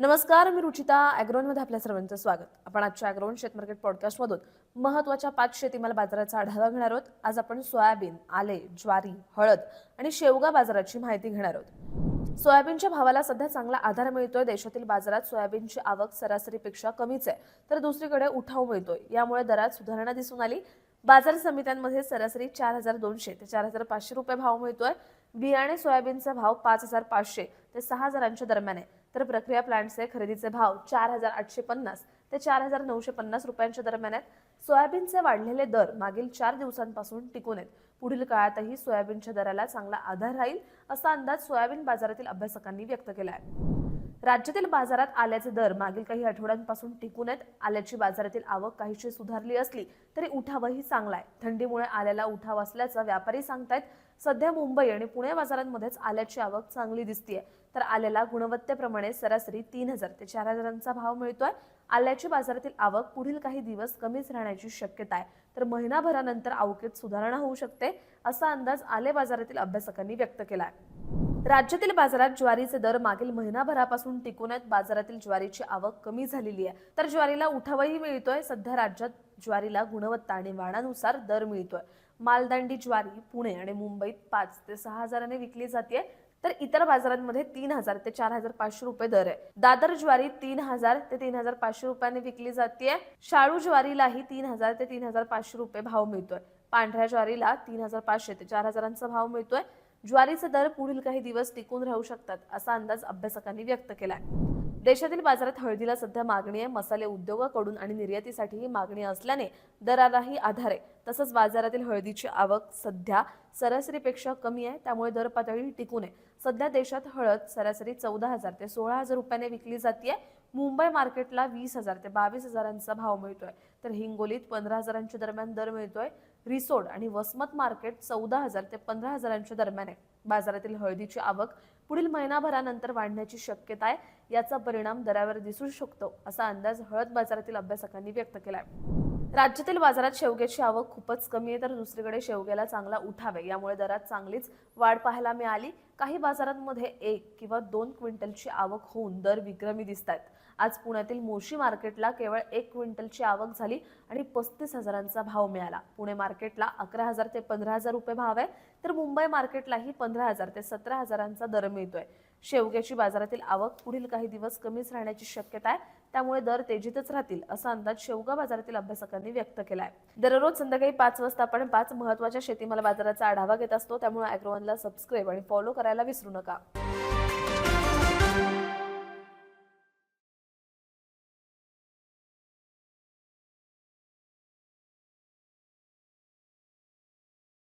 नमस्कार मी रुचिता ॲग्रोनमध्ये आपल्या सर्वांचं स्वागत. आपण आजच्या ॲग्रोन शेत मार्केट पॉडकास्टमधून महत्त्वाच्या पाच शेतीमाल बाजाराचा आढावा घेणार आहोत. आज आपण सोयाबीन आले ज्वारी हळद आणि शेवगा बाजाराची माहिती घेणार आहोत. सोयाबीनच्या भावाला सध्या चांगला आधार मिळतोय. देशातील बाजारात सोयाबीनची आवक सरासरीपेक्षा कमीच आहे. तर दुसरीकडे उठाव मिळतोय. यामुळे दरात सुधारणा दिसून आली. बाजार समित्यांमध्ये सरासरी चार हजार दोनशे ते चार हजार पाचशे रुपये भाव मिळतोय. बियाणे सोयाबीनचा भाव पाच हजार पाचशे ते सहा हजारांच्या दरम्यान आहे. तर प्रक्रिया प्लांटचे खरेदीचे भाव चार हजार आठशे पन्नास. ते चार हजार नऊशे पन्नास रुपयांच्या दरम्यान आहेत. सोयाबीनचे वाढलेले दर मागील चार दिवसांपासून टिकून आहेत. पुढील काळातही सोयाबीनच्या दराला चांगला आधार राहील असा अंदाज सोयाबीन बाजारातील अभ्यासकांनी व्यक्त केला आहे. राज्यातील बाजारात आल्याचे दर मागील काही आठवड्यांपासून टिकून आहेत. आल्याची बाजारातील आवक काहीशी सुधारली असली तरी उठावही चांगला आहे. थंडीमुळे आल्याला उठाव असल्याचं व्यापारी सांगतायत. सध्या मुंबई आणि पुणे बाजारांमध्येच आल्याची आवक चांगली दिसतीये. तर आल्याला गुणवत्तेप्रमाणे सरासरी तीन हजार ते चार हजारांचा भाव मिळतोय. आल्याची बाजारातील आवक पुढील काही दिवस कमीच राहण्याची शक्यता आहे. तर महिनाभरानंतर आवकेत सुधारणा होऊ शकते असा अंदाज आले बाजारातील अभ्यासकांनी व्यक्त केला आहे राज्यातील बाजारात ज्वारीचे दर मागील महिनाभरापासून टिकून आहेत. बाजारातील ज्वारीची आवक कमी झालेली आहे. तर ज्वारीला उठावही मिळतोय. सध्या राज्यात ज्वारीला गुणवत्ता आणि वाणानुसार दर मिळतोय. मालदांडी ज्वारी पुणे आणि मुंबईत पाच ते सहा हजाराने विकली जाते. तर इतर बाजारांमध्ये तीन हजार ते चार हजार पाचशे रुपये दर आहे. दादर ज्वारी तीन हजार ते तीन हजार पाचशे रुपयाने विकली जाते. शाळू ज्वारीलाही तीन हजार ते तीन हजार पाचशे रुपये भाव मिळतोय. पांढऱ्या ज्वारीला तीन हजार पाचशे ते चार हजारांचा भाव मिळतोय. ज्वारीचे दर पुढील काही दिवस टिकून राहू शकतात असा अंदाज अभ्यासकांनी व्यक्त केलाय. देशातील बाजारात हळदीला सध्या मागणी आहे. मसाले उद्योगाकडून आणि निर्यातीसाठीही मागणी असल्याने दरालाही आधार आहे तसंच बाजारातील हळदीची आवक सध्या सरासरीपेक्षा कमी आहे. त्यामुळे दर पातळी टिकून आहे. सध्या देशात हळद सरासरी चौदा हजार ते सोळा हजार रुपयाने विकली जाते मुंबई मार्केटला वीस हजार ते बावीस हजारांचा भाव मिळतोय. तर हिंगोलीत पंधरा हजारांच्या दरम्यान दर मिळतोय. रिसोड आणि वसमत मार्केट चौदा हजार ते पंधरा हजारांच्या दरम्यान आहे. बाजारातील हळदीची आवक पुढील महिनाभरानंतर वाढण्याची शक्यता आहे. याचा परिणाम दरावर दिसू शकतो असा अंदाज हळद बाजारातील अभ्यासकांनी व्यक्त केला आहे राज्यातील बाजारात शेवग्याची आवक खूपच कमी आहे तर दुसरीकडे शेवग्याला चांगला उठावे यामुळे दरात चांगलीच वाढ पाहायला मिळाली. काही बाजारांमध्ये एक किंवा दोन क्विंटलची आवक होऊन दर विक्रमी दिसत आहेत. आज पुण्यातील मोशी मार्केटला केवळ एक क्विंटलची आवक झाली आणि पस्तीस हजारांचा भाव मिळाला. पुणे मार्केटला अकरा हजार ते पंधरा हजार रुपये भाव आहे तर मुंबई मार्केटलाही पंधरा हजार ते सतरा हजारांचा दर मिळतोय. शेवग्याची बाजारातील आवक पुढील काही दिवस कमीच राहण्याची शक्यता आहे. त्यामुळे दर तेजीतच राहतील असा अंदाज शेवगा बाजारातील अभ्यासकांनी व्यक्त केला आहे दररोज संध्याकाळी पाच वाजता आपण पाच महत्त्वाच्या शेतीमाल बाजाराचा आढावा घेत असतो. त्यामुळे अॅग्रोवनला सबस्क्राईब आणि फॉलो करायला विसरू नका.